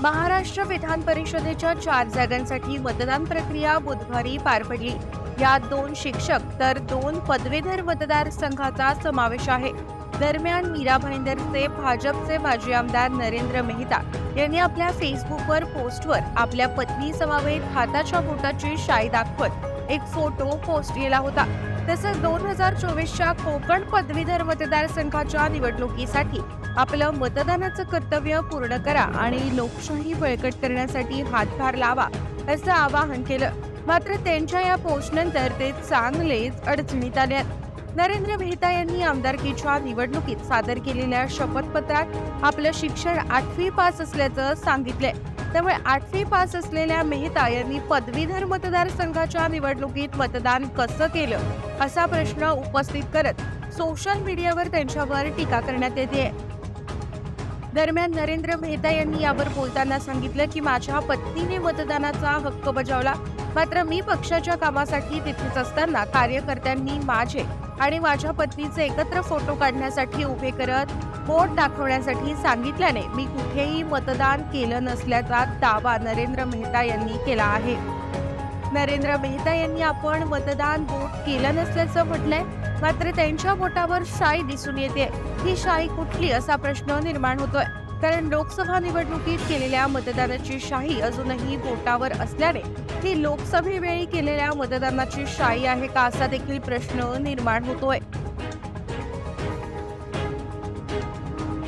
महाराष्ट्र विधान परिषदेच्या चार जागांसाठी मतदान प्रक्रिया बुधवारी पार पडली. यात दोन शिक्षक तर दोन पदवीधर मतदारसंघाचा समावेश आहे. दरम्यान मीरा भाईंदरचे भाजपचे माजी आमदार नरेंद्र मेहता यांनी आपल्या फेसबुकवर पोस्टवर आपल्या पत्नी समवेत हाताच्या बोटाची शाई दाखवत एक फोटो पोस्ट केला होता. तसंच दोन हजार चोवीसच्या कोकण पदवीधर मतदारसंघाच्या निवडणुकीसाठी आपलं मतदानाचं कर्तव्य पूर्ण करा आणि लोकशाही बळकट करण्यासाठी हातभार लावा असं आवाहन केलं. मात्र त्यांच्या या पोस्टनंतर ते चांगलेच अडचणीत आले आहेत. नरेंद्र मेहता यांनी आमदारकीच्या निवडणुकीत सादर केलेल्या शपथपत्रात आपलं शिक्षण आठवी पास असल्याचं सांगितलंय त्यामुळे आठवी पास असलेल्या मेहता यांनी पदवीधर मतदारसंघाच्या निवडणुकीत मतदान कसं केलं असा प्रश्न उपस्थित करत सोशल मीडियावर त्यांच्यावर टीका करण्यात येते दरम्यान नरेंद्र मेहता यांनी यावर बोलताना सांगितलं की माझ्या पत्नीने मतदानाचा हक्क बजावला. मात्र मी पक्षाच्या कामासाठी तिथेच असताना कार्यकर्त्यांनी माझे आणि माझ्या पत्नीचे एकत्र फोटो काढण्यासाठी उभे करत बोट दाखवण्यासाठी सांगितल्याने मी कुठेही मतदान केलं नसल्याचा दावा नरेंद्र मेहता यांनी केला आहे. नरेंद्र मेहता यांनी आपण मतदान बोट केलं नसल्याचं म्हटलंय. मात्र त्यांच्या बोटावर शाई दिसून येते. ही शाई कुठली असा प्रश्न निर्माण होतोय. कारण लोकसभा निवडणुकीत केलेल्या मतदानाची शाही अजूनही बोटावर असल्याने ही लोकसभेवेळी केलेल्या मतदानाची शाई आहे का असा देखील प्रश्न निर्माण होतोय.